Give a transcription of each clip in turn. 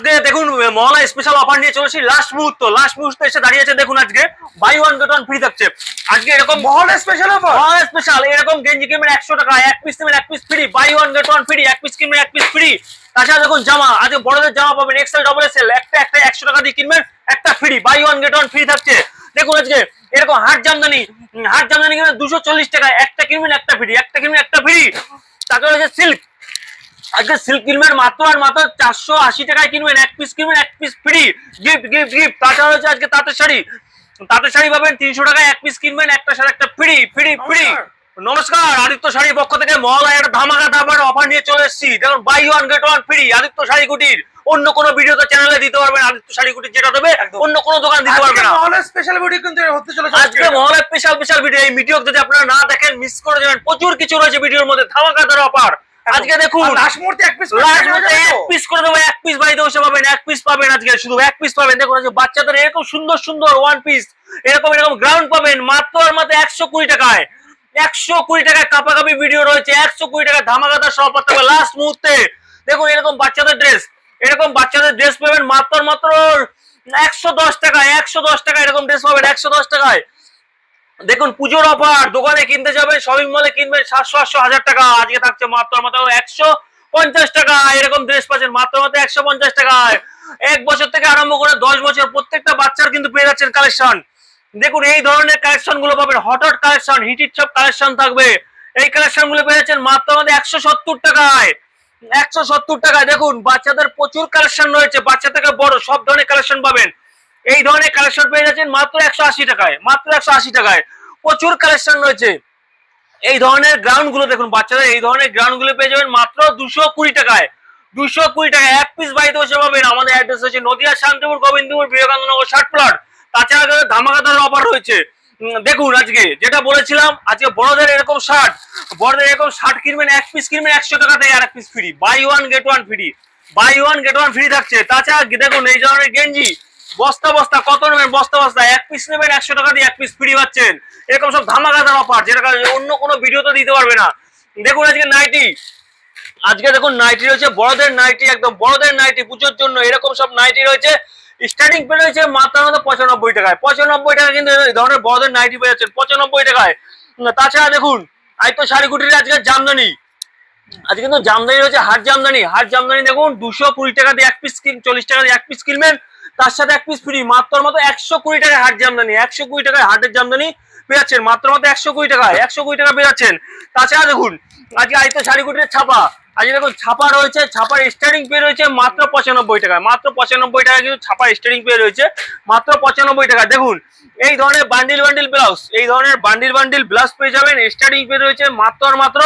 আজকে দেখুন মহলা special offer নিয়ে চলেছি। লাস্ট মুহূর্ত লাস্ট মুহূর্তে এসে দাঁড়িয়েছে দেখুন আজকে। Buy one get one free থাকছে। আজকে এরকম মহলে স্পেশাল অফার মহলা স্পেশাল এরকম গেঞ্জি কিনবেন একশো টাকা এক পিস নেবেন এক piece free buy one get one free এক পিস কিনবেন এক পিস ফ্রি তাছাড়া দেখুন জামা আজকে বড়দের জামা পাবেন এক্সেল ডবল এক্সেল একটা একটা একশো টাকা দিয়ে কিনবেন একটা free buy one get one free থাকছে। দেখুন আজকে এরকম হাট জামদানি হাট জামদানি কিনবেন দুশো চল্লিশ টাকা একটা কিনবেন একটা ফ্রি একটা কিনবেন একটা ফ্রি তারপরে হচ্ছে সিল্ক আজকে সিল্ক কিনবেন মাত্র আর মাত্র চারশো আশি টাকায় কিনবেন। এক পিস কিনবেন এক piece free gift gift gift তাছাড়া হচ্ছে আজকে তাঁতের শাড়ি। তাঁতের শাড়ি পাবেন তিনশো টাকায় এক পিস কিনবেন একটা শাড়ি একটা ফ্রি ফ্রি ফ্রি নমস্কার। আদিত্য শাড়ির পক্ষ থেকে মহলায় একটা ধামাকা ধামার অফার নিয়ে চলে এসেছি। দেখুন buy one get one free Aditya Saree Kutir. অন্য কোনো ভিডিওতে চ্যানেলে দিতে পারবেন আদিত্য শাড়ি কুটির যেটা দেবে। অন্য কোনো দোকান দিতে পারবে না। মহলে স্পেশাল ভিডিও কিন্তু হতে চলেছে আজকে। মহলায় স্পেশাল স্পেশাল ভিডিও এই ভিডিও যদি আপনারা না দেখেন মিস করে যাবেন প্রচুর কিছু রয়েছে ভিডিওর মধ্যে। ধামাকা ধামাকাদার অফার আজকে দেখুন লাস্ট মুহূর্তে এক পিস লাস্ট মধ্যে এক পিস করে দেবো এক পিস বাড়িতে বসে পাবেন এক পিস পাবেন আজকে শুধু এক পিস পাবেন। দেখুন আজকে বাচ্চাদের এরকম সুন্দর সুন্দর ওয়ান পিস এরকম এরকম গ্রাউন্ড পাবেন মাত্র আর মাত্র একশো কুড়ি টাকায়। একশো কুড়ি টাকায় কাপাকাপি ভিডিও রয়েছে একশো কুড়ি টাকা ধামাকাদার সব পাতে হবে লাস্ট মুহূর্তে দেখুন এরকম বাচ্চাদের ড্রেস এরকম বাচ্চাদের ড্রেস পাবেন মাত্র মাত্র একশো দশ টাকায় একশো দশ টাকা এরকম ড্রেস পাবেন একশো দশ টাকায়। দেখুন, পুজোর অফার দোকানে কিনতে যাবেন শপিং মলে কিনবেন সাতশো আটশো হাজার টাকা। আজকে থাকছে মাত্র মাত্র একশো পঞ্চাশ টাকা। এরকম ড্রেস পাচ্ছেন, মাত্র মাত্র একশো পঞ্চাশ টাকায় এক বছর থেকে আরম্ভ করে দশ বছর প্রত্যেকটা বাচ্চার কিন্তু পেয়ে যাচ্ছেন কালেকশন দেখুন, এই ধরনের কালেকশনগুলো পাবেন হট কালেকশন হিটির সব কালেকশন থাকবে। এই কালেকশনগুলো পেয়ে যাচ্ছেন মাত্র আমাদের একশো সত্তর টাকায়। একশো সত্তর টাকায়, দেখুন, বাচ্চাদের প্রচুর কালেকশন রয়েছে, বাচ্চা থেকে বড়, সব ধরনের কালেকশন পাবেন। এই ধরনের কালেকশন পেয়ে যাচ্ছেন মাত্র একশো আশি টাকায়, মাত্র একশো আশি টাকায়। প্রচুর কালেকশন রয়েছে। এই ধরনের গ্রাউন্ডগুলো দেখুন বাচ্চাদের এই ধরনের গ্রাউন্ডগুলো পেয়ে যাবেন মাত্র দুশো কুড়ি টাকায়। দুশো কুড়ি টাকায় এক পিস বাড়িতে বসে পাবেন। আমাদের অ্যাড্রেস হচ্ছে নদিয়া, শান্তিপুর, গোবিন্দপুর, বিবেকানন্দনগর, ষাট প্লট তাছাড়া ধামাকাদার অফার রয়েছে। দেখুন আজকে যেটা বলেছিলাম, আজকে বড়দের এরকম শার্ট বড়দের এরকম শার্ট কিনবেন, এক পিস কিনবেন একশো টাকা থেকে আর এক piece free buy one get one free buy one get one free থাকছে। তাছাড়া দেখুন, এই ধরনের গেঞ্জি বস্তা বস্তা, কত নেবেন? বস্তা বস্তা। এক পিস নেবেন একশো টাকা দিয়ে এক পিস ফ্রি পাচ্ছেন। এরকম সব ধামাকাদার অফার যেটা অন্য কোনো ভিডিওতে দিতে পারবে না। দেখুন আজকে নাইটি। আজকে দেখুন নাইটি রয়েছে, বড়দের নাইটি, একদম বড়দের নাইটি পুজোর জন্য এরকম সব নাইটি রয়েছে। স্টার্টিং পে রয়েছে মাত্র মাত্র পঁচানব্বই টাকায়। পঁচানব্বই টাকা কিন্তু এই ধরনের বড়দের নাইটি পেয়ে যাচ্ছেন, পঁচানব্বই টাকায়। তাছাড়া দেখুন, আজ তো শাড়ি কুটির আজকে জামদানি। আজকে কিন্তু জামদানি রয়েছে হাট জামদানি। হাট জামদানি দেখুন, দুশো কুড়ি টাকা দিয়ে এক পিস চল্লিশ টাকা দিয়ে এক পিস কিনবেন। তার সাথে এক পিস ফ্রি মাত্র মাত্র একশো কুড়ি টাকায় হাট জামদানি, একশো কুড়ি টাকায় হাটের জামদানি পেয়ে যাচ্ছেন মাত্র মাত্র একশো কুড়ি টাকায়, একশো কুড়ি টাকা পেয়ে যাচ্ছেন তাছাড়া দেখুন, আজকে আজ তো শাড়ি কুটির ছাপা, আজকে দেখুন ছাপা রয়েছে, ছাপার স্টার্টিং পে রয়েছে মাত্র পঁচানব্বই টাকায়, মাত্র পঁচানব্বই টাকা কিন্তু ছাপার স্টারিং পে রয়েছে, মাত্র পঁচানব্বই টাকা দেখুন, এই ধরনের বান্ডিল বান্ডিল ব্লাউজ এই ধরনের বান্ডিল বান্ডিল ব্লাউজ পেয়ে যাবেন স্টার্টিং পে রয়েছে মাত্র মাত্র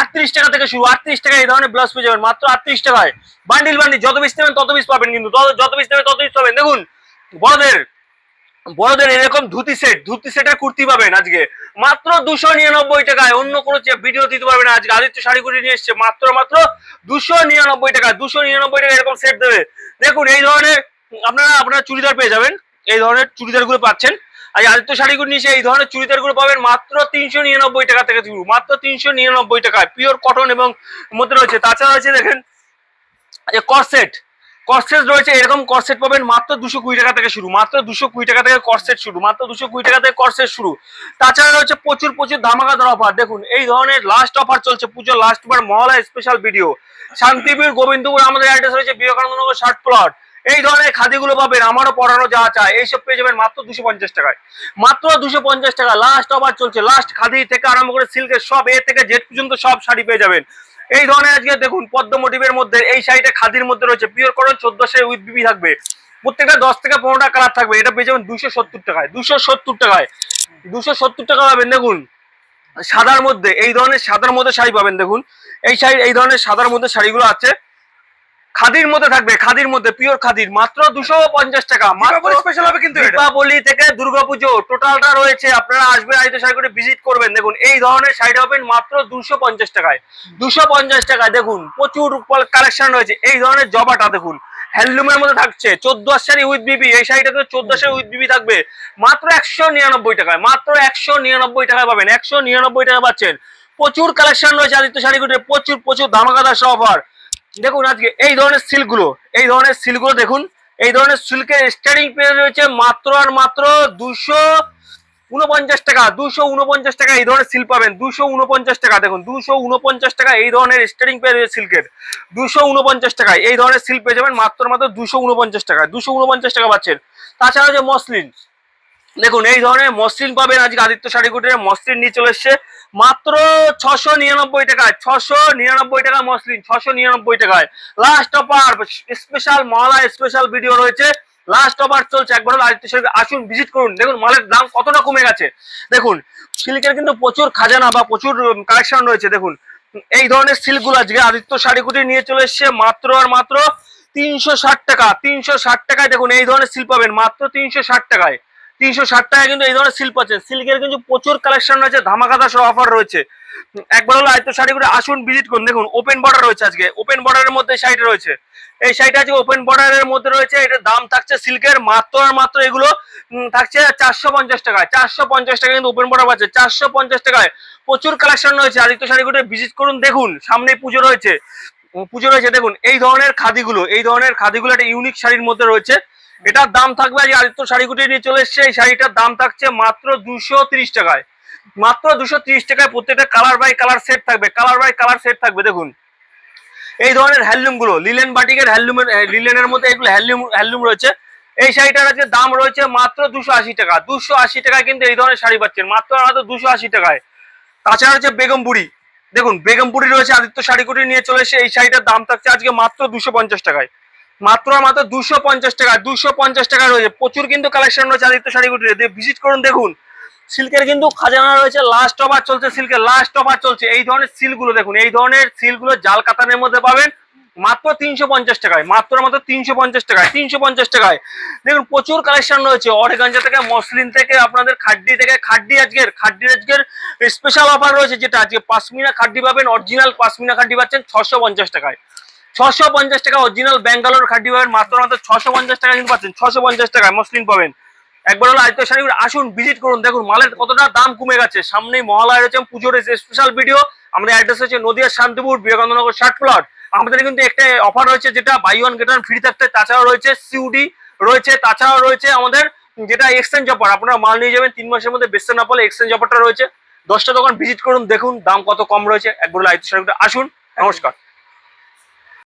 আটত্রিশ টাকা থেকে শুরু, আটত্রিশ টাকা এই ধরনের ব্লাউজ পেয়ে যাবেন। মাত্র আটত্রিশ টাকায়। বান্ডিল বান্ডিল যত পিস নেবেন তত পিস পাবেন কিন্তু, যত পিস নেবেন তত পিস পাবেন। দেখুন, বড়দের বড়দের এরকম ধুতি সেট ধুতি সেটের কুর্তি পাবেন আজকে। মাত্র দুশো নিরানব্বই টাকায়। অন্য কোনো ভিডিও দিতে পারবে না। আজকে আদিত্য শাড়ি কুড়ি নিয়ে এসছে। মাত্র মাত্র দুশো নিরানব্বই টাকা। দুশো নিরানব্বই টাকা এরকম সেট দেবে। দেখুন, এই ধরনের, আপনারা আপনারা চুড়িদার পেয়ে যাবেন। এই ধরনের চুড়িদারগুলো পাচ্ছেন। আজ আদিত্য শাড়ি কুড়ি নিয়ে এই ধরনের চুড়িদারগুলো পাবেন মাত্র তিনশো নিরানব্বই টাকা থেকে শুরু, মাত্র তিনশো নিরানব্বই টাকায়। পিওর কটন এবং মধ্যে রয়েছে, তাছাড়া রয়েছে দেখেন যে করসেট করসেট রয়েছে, এরকম করসেট পাবেন মাত্র দুশো কুড়ি টাকা থেকে শুরু, মাত্র দুশো কুড়ি টাকা থেকে করসেট শুরু, মাত্র দুশো কুড়ি টাকা থেকে করসেট শুরু। তাছাড়া রয়েছে প্রচুর প্রচুর ধামাকাদার অফার দেখুন, এই ধরনের লাস্ট অফার চলছে, পুজোর লাস্ট বার মহলা স্পেশাল ভিডিও শান্তিবীর গোবিন্দপুর, আমাদের অ্যাড্রেস রয়েছে বিবেকানন্দনগর ষাট প্লট এই ধরনের খাদিগুলো পাবেন, আমারও পড়ানো যা চায় এইসব পেয়ে যাবেন মাত্র দুশো পঞ্চাশ টাকায়। মাত্র দুশো পঞ্চাশ টাকা লাস্ট অফার চলছে লাস্ট খাদি থেকে আরম্ভ করে সিল্কের সব, এ থেকে জেড পর্যন্ত সব শাড়ি পেয়ে যাবেন। এই ধরনের আজকে দেখুন, পদ্ম মোটিভের মধ্যে এই শাড়িটা খাদির মধ্যে রয়েছে পিওর করন চোদ্দশো উইথ বিবি থাকবে। প্রত্যেকটা দশ থেকে পনেরোটা কালার থাকবে, এটা পেয়ে যাবেন দুশো সত্তর টাকায়, দুশো সত্তর টাকায়। দুশো সত্তর টাকা পাবেন, দেখুন, সাদার মধ্যে, এই ধরনের সাদার মধ্যে শাড়ি পাবেন, দেখুন। এই শাড়ি, এই ধরনের সাদার মধ্যে শাড়িগুলো আছে। খাদির মধ্যে থাকবে খাদির মধ্যে পিওর খাদির। মাত্র দুশো পঞ্চাশ টাকা মাত্র স্পেশাল হবে কিন্তু দীপাবলি থেকে দুর্গাপুজো টোটালটা রয়েছে আপনারা আসবেন আইতে শাড়ি করে ভিজিট করবেন। দেখুন এই ধরনের শাড়ি পাবেন মাত্র দুশো পঞ্চাশ টাকায়। দুশো পঞ্চাশ টাকায় দেখুন প্রচুর কালেকশন রয়েছে। এই ধরনের জবাটা দেখুন হ্যান্ডলুমের মধ্যে থাকছে চোদ্দ শাড়ি উইথ বিবি এই শাড়িটা কিন্তু চোদ্দ শাড়ি উইথ বিবি থাকবে। মাত্র একশো নিরানব্বই টাকায় মাত্র একশো নিরানব্বই টাকায় পাবেন একশো নিরানব্বই টাকা পাচ্ছেন। প্রচুর কালেকশন রয়েছে আদিত্য শাড়িগুলির প্রচুর প্রচুর ধামাকাদার অফার দেখুন আজকে এই ধরনের সিল্কগুলো এই ধরনের সিল্কগুলো দেখুন, এই ধরনের সিল্কের স্টার্টিং প্রাইস রয়েছে মাত্র আর মাত্র দুশো উনপঞ্চাশ টাকা, দুশো উনপঞ্চাশ টাকা এই ধরনের সিল্ক পাবেন, দুশো উনপঞ্চাশ টাকা দেখুন, দুশো উনপঞ্চাশ টাকা এই ধরনের স্টার্টিং প্রাইস রয়েছে সিল্কের, দুশো উনপঞ্চাশ টাকা এই ধরনের সিল্ক পেয়ে যাবেন মাত্র মাত্র দুশো উনপঞ্চাশ টাকা দুশো উনপঞ্চাশ টাকা পাচ্ছেন। তাছাড়া যে মসলিন দেখুন, এই ধরনের মসৃণ পাবেন আজকে আদিত্য শাড়ি কুটিরে মসলিন নিয়ে চলে এসছে মাত্র ছশো নিরানব্বই টাকায়, ছশো নিরানব্বই টাকা মসলিন ছশো নিরানব্বই টাকায়। Last offer special Mahalaya special video রয়েছে। লাস্ট অফার চলছে, একবার আদিত্য শাড়ি আসুন ভিজিট করুন। দেখুন, মালের দাম কতটা কমে গেছে। দেখুন, সিল্কের কিন্তু প্রচুর খাজানা বা প্রচুর কালেকশন রয়েছে, দেখুন। এই ধরনের সিল্কগুলো আজকে আদিত্য শাড়ি কুটির নিয়ে চলে এসছে মাত্র আর মাত্র তিনশো ষাট টাকা। তিনশো ষাট টাকায় দেখুন, এই ধরনের সিল্ক পাবেন মাত্র তিনশো ষাট টাকায়। তিনশো ষাট টাকায় কিন্তু এই ধরনের সিল্ক আছে। সিল্কের কিন্তু প্রচুর কালেকশন রয়েছে, ধামাকাদা সহ অফার রয়েছে। একবার হলো আয়ত্ত শাড়িগুলো আসুন ভিজিট করুন। দেখুন ওপেন বর্ডার রয়েছে আজকে। ওপেন বর্ডারের মধ্যে শাড়িটা রয়েছে। এই শাড়িটা আজকে ওপেন বর্ডারের মধ্যে রয়েছে। এটার দাম থাকছে সিল্কের মাত্র আর মাত্র এগুলো থাকছে চারশো পঞ্চাশ টাকায়। চারশো পঞ্চাশ টাকা কিন্তু ওপেন বর্ডার পাচ্ছে। চারশো পঞ্চাশ টাকায় প্রচুর কালেকশন রয়েছে। আদিত্য শাড়িগুলো ভিজিট করুন, দেখুন সামনে পুজো রয়েছে। পুজো রয়েছে, দেখুন। এই ধরনের খাদিগুলো, এই ধরনের খাদিগুলো একটা ইউনিক শাড়ির মধ্যে রয়েছে। এটার দাম থাকবে আজ আদিত্য শাড়িগুটি নিয়ে চলে এসছে। এই শাড়িটার দাম থাকছে মাত্র দুশো টাকায়। মাত্র দুশো টাকায় প্রত্যেকটা কালার বাই কালার সেট থাকবে। কালার বাই কালার সেট থাকবে, দেখুন। এই ধরনের হ্যান্ডলুমগুলো, লিলেন বাটিকের হ্যান্ডলুমের লিলেনের মধ্যে এগুলো হ্যান্ডলুম হ্যান্ডলুম রয়েছে। এই শাড়িটার আজকে দাম রয়েছে মাত্র দুশো আশি টাকা। দুশো আশি টাকায় কিন্তু এই ধরনের শাড়ি পাচ্ছেন। মাত্র দুশো আশি টাকায়। তাছাড়া হচ্ছে বেগমপুরি দেখুন বেগমপুরি রয়েছে আদিত্য শাড়িকুটি নিয়ে চলে এসে এই শাড়িটার দাম থাকছে আজকে মাত্র দুশো পঞ্চাশ টাকায়। মাত্র মাত্র দুশো পঞ্চাশ টাকা, দুশো পঞ্চাশ টাকা রয়েছে। প্রচুর কিন্তু কালেকশন রয়েছে আদিত্য শাড়িকুটিতে ভিজিট করুন, দেখুন। সিল্কের কিন্তু খাজানা রয়েছে লাস্ট অফার চলছে সিল্কের লাস্ট অফার চলছে। এই ধরনের সিলগুলো দেখুন, এই ধরনের সিলগুলো জাল কাতানের মধ্যে পাবেন মাত্র তিনশো পঞ্চাশ টাকায়, মাত্র মাত্র তিনশো পঞ্চাশ টাকায়, তিনশো পঞ্চাশ টাকায়। দেখুন, প্রচুর কালেকশন রয়েছে। অরেগঞ্জা থেকে, মসলিন থেকে, আপনাদের খাড্ডি থেকে, খাড্ডি আজকের খাড্ডি আজকের স্পেশাল অফার রয়েছে যেটা আজকে পাশমিনা খাড্ডি পাবেন অরিজিনাল পাশমিনা খাড্ডি পাচ্ছেন ছশো পঞ্চাশ টাকায়। ছশো পঞ্চাশ টাকা অরিজিনাল ব্যাঙ্গালোর খাড্ডি পাবেন মাত্র মাত্র ছশো পঞ্চাশ টাকা কিন্তু পাচ্ছেন, ছশো পঞ্চাশ টাকায় মসলিন পাবেন। একবার হলো আদিত্য শাড়ি আসুন ভিজিট করুন, দেখুন, মালের কতটা দাম কমে গেছে। সামনেই মহালয়া রয়েছে পুজোর স্পেশাল ভিডিও আমাদের অ্যাড্রেস হচ্ছে নদিয়া শান্তিপুর, বিবেকানন্দনগর ষাট প্লট আমাদের কিন্তু একটা অফার রয়েছে যেটা বাই ওয়ান গেট ফ্রি থাকতে। তাছাড়াও রয়েছে সিউডি রয়েছে, তাছাড়াও রয়েছে আমাদের যেটা এক্সচেঞ্জ অফার আপনারা মাল নিয়ে যাবেন, তিন মাসের মধ্যে বেচতে না পারলে এক্সচেঞ্জ অফারটা রয়েছে। দশটা দোকান ভিজিট করুন, দেখুন, দাম কত কম রয়েছে। একবার আদিত্য শাড়ি আসুন, নমস্কার।